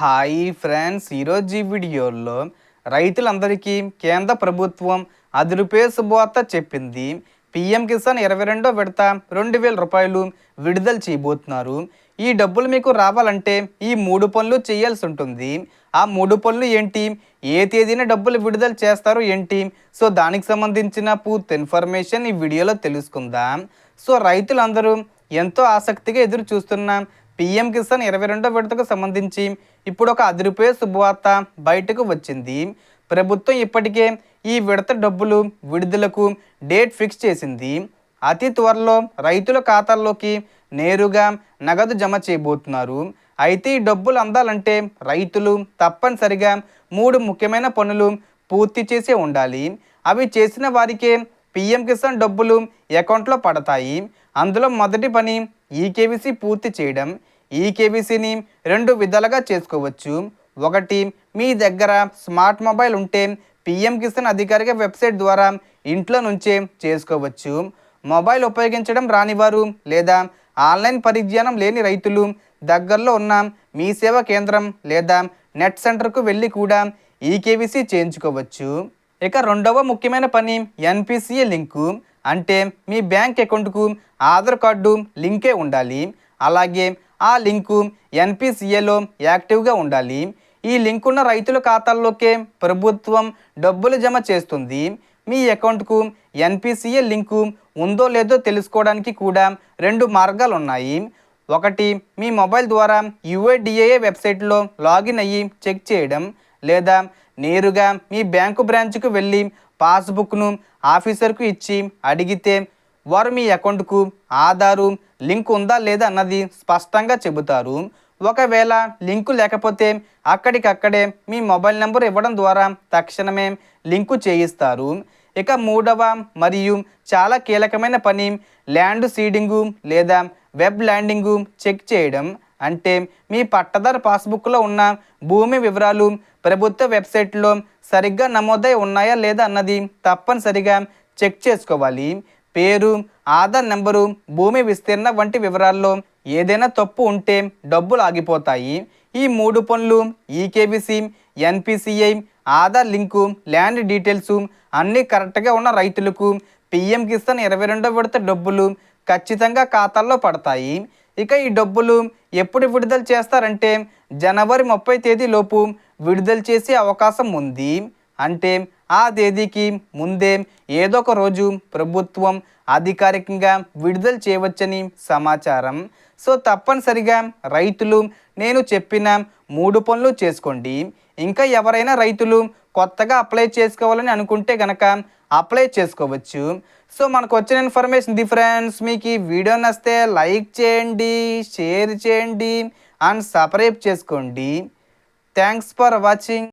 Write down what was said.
Hi friends. ఈరోజు ఈ వీడియోలో రైతులందరికీ కేంద్ర ప్రభుత్వం అదురుపే శుభవార్త చెప్పింది. పిఎం కిసాన్ ఇరవై రెండో విడత రెండు వేల రూపాయలు విడుదల చేయబోతున్నారు. ఈ డబ్బులు మీకు రావాలంటే ఈ మూడు పనులు చేయాల్సి ఉంటుంది. ఆ మూడు పనులు ఏంటి? ఏ తేదీన డబ్బులు విడుదల చేస్తారు ఏంటి? సో దానికి సంబంధించిన పూర్తి ఇన్ఫర్మేషన్ ఈ వీడియోలో తెలుసుకుందాం. సో రైతులందరూ ఎంతో ఆసక్తిగా ఎదురు చూస్తున్న పీఎం కిసాన్ ఇరవై రెండో విడతకు సంబంధించి ఇప్పుడు ఒక అదిరిపోయే శుభవార్త బయటకు వచ్చింది. ప్రభుత్వం ఇప్పటికే ఈ విడత డబ్బులు విడుదలకు డేట్ ఫిక్స్ చేసింది. అతి త్వరలో రైతుల ఖాతాల్లోకి నేరుగా నగదు జమ చేయబోతున్నారు. అయితే ఈ డబ్బులు అందాలంటే రైతులు తప్పనిసరిగా మూడు ముఖ్యమైన పనులు పూర్తి చేసే ఉండాలి. అవి చేసిన వారికే పిఎం కిసాన్ డబ్బులు అకౌంట్లో పడతాయి. అందులో మొదటి పని ఈకేవీసీ పూర్తి చేయడం. ఈ కేబీసీని రెండు విధాలుగా చేసుకోవచ్చు. ఒకటి మీ దగ్గర స్మార్ట్ మొబైల్ ఉంటే పిఎం కిసాన్ అధికారిక వెబ్సైట్ ద్వారా ఇంట్లో నుంచే చేసుకోవచ్చు. మొబైల్ ఉపయోగించడం రానివారు లేదా ఆన్లైన్ పరిజ్ఞానం లేని రైతులు దగ్గరలో ఉన్న మీ సేవా కేంద్రం లేదా నెట్ సెంటర్కు వెళ్ళి కూడా ఈకేవీసీ చేయించుకోవచ్చు. ఇక రెండవ ముఖ్యమైన పని ఎన్పిసిఏ లింకు. అంటే మీ బ్యాంక్ అకౌంట్కు ఆధార్ కార్డు లింకే ఉండాలి. అలాగే ఆ లింకు ఎన్పిసిఏలో యాక్టివ్గా ఉండాలి. ఈ లింక్ ఉన్న రైతుల ఖాతాల్లోకే ప్రభుత్వం డబ్బులు జమ చేస్తుంది. మీ అకౌంట్కు ఎన్పిసిఏ లింకు ఉందో లేదో తెలుసుకోవడానికి కూడా రెండు మార్గాలు ఉన్నాయి. ఒకటి మీ మొబైల్ ద్వారా యుఐడిఏఏ వెబ్సైట్లో లాగిన్ అయ్యి చెక్ చేయడం లేదా నేరుగా మీ బ్యాంకు బ్రాంచ్కు వెళ్ళి పాస్బుక్ను ఆఫీసర్కు ఇచ్చి అడిగితే వారు మీ అకౌంట్కు ఆధారు లింక్ ఉందా లేదా అన్నది స్పష్టంగా చెబుతారు. ఒకవేళ లింకు లేకపోతే అక్కడికక్కడే మీ మొబైల్ నెంబర్ ఇవ్వడం ద్వారా తక్షణమే లింకు చేయిస్తారు. ఇక మూడవ మరియు చాలా కీలకమైన పని ల్యాండ్ సీడింగు లేదా వెబ్ ల్యాండింగు చెక్ చేయడం. అంటే మీ పట్టదారు పాస్బుక్లో ఉన్న భూమి వివరాలు ప్రభుత్వ వెబ్సైట్లో సరిగ్గా నమోదై ఉన్నాయా లేదా అన్నది తప్పనిసరిగా చెక్ చేసుకోవాలి. పేరు ఆధార్ నెంబరు భూమి విస్తీర్ణ వంటి వివరాల్లో ఏదైనా తప్పు ఉంటే డబ్బులు ఆగిపోతాయి. ఈ మూడు పనులు ఈకేబీసీ NPCI Aadhaar link land details అన్నీ కరెక్ట్గా ఉన్న రైతులకు పిఎం కిసాన్ ఇరవై రెండో విడత డబ్బులు ఖచ్చితంగా ఖాతాల్లో పడతాయి. ఇక ఈ డబ్బులు ఎప్పుడు విడుదల చేస్తారంటే జనవరి ముప్పై తేదీలోపు విడుదల చేసే అవకాశం ఉంది. అంటే ఆ తేదీకి ముందే ఏదో ఒక రోజు ప్రభుత్వం అధికారికంగా విడుదల చేయవచ్చని సమాచారం. సో తప్పనిసరిగా రైతులు నేను చెప్పిన మూడు పనులు చేసుకోండి. ఇంకా ఎవరైనా రైతులు కొత్తగా అప్లై చేసుకోవాలని అనుకుంటే గనక అప్లై చేసుకోవచ్చు. సో మనకు వచ్చిన ఇన్ఫర్మేషన్ డిఫరెన్స్ మీకు ఈ వీడియో నస్తే లైక్ చేయండి షేర్ చేయండి అండ్ సబ్స్క్రైబ్ చేసుకోండి. Thanks for watching.